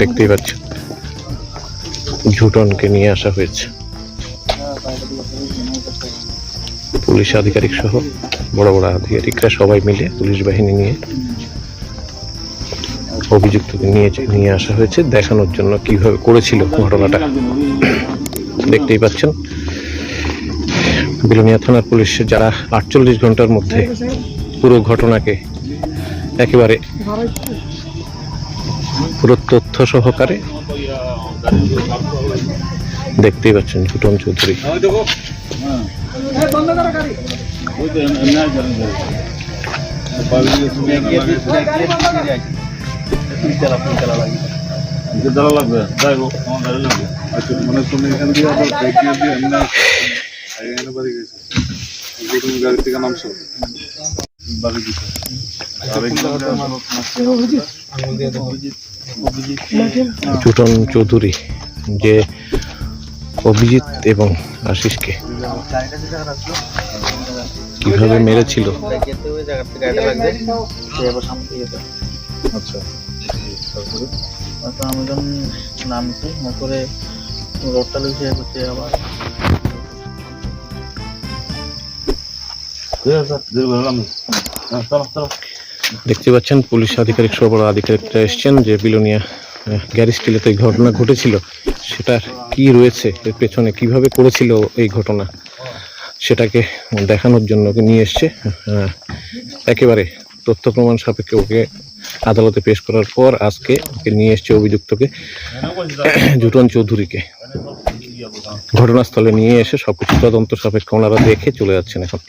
দেখতেই পাচ্ছেন ঝুটনকে নিয়ে আসা হয়েছে। পুলিশ আধিকারিক সহ বড় বড় আধিকারিকরা সবাই মিলে পুলিশ বাহিনী নিয়ে অভিযুক্তকে নিয়ে নিয়ে আসা হয়েছে, দেখানোর জন্য কীভাবে করেছিল ঘটনাটা। দেখতেই পাচ্ছেন, বিলোনিয়া থানার পুলিশ যারা আটচল্লিশ ঘণ্টার মধ্যে পুরো ঘটনাকে একেবারে পুরো তথ্য সহকারে দেখতেই পাচ্ছেন ঝুটন চৌধুরী। লাগবে আচ্ছা থেকে ঝুটন চৌধুরী যে অভিজিৎ এবং আশিসকে কীভাবে মেরেছিল? আচ্ছা। আমি যখন নামছি তারপরে রডটা লুচে করছে আবার চলো চলো। দেখতে পাচ্ছেন পুলিশ আধিকারিক বড় আধিকারিকরা এসছেন যে বিলোনিয়া আহ, গ্যারেজ টিলেতে এই ঘটনা ঘটেছিল। সেটার কি রয়েছে এর পেছনে কীভাবে করেছিল এই ঘটনা সেটাকে দেখানোর জন্য ওকে নিয়ে এসছে। একেবারে তথ্য প্রমাণ সাপেক্ষে ওকে আদালতে পেশ করার পর আজকে ওকে নিয়ে এসছে অভিযুক্তকে জুটন চৌধুরীকে। ঘটনাস্থলে নিয়ে এসে সবকিছু তদন্ত সাপেক্ষে ওনারা দেখে চলে যাচ্ছেন এখন।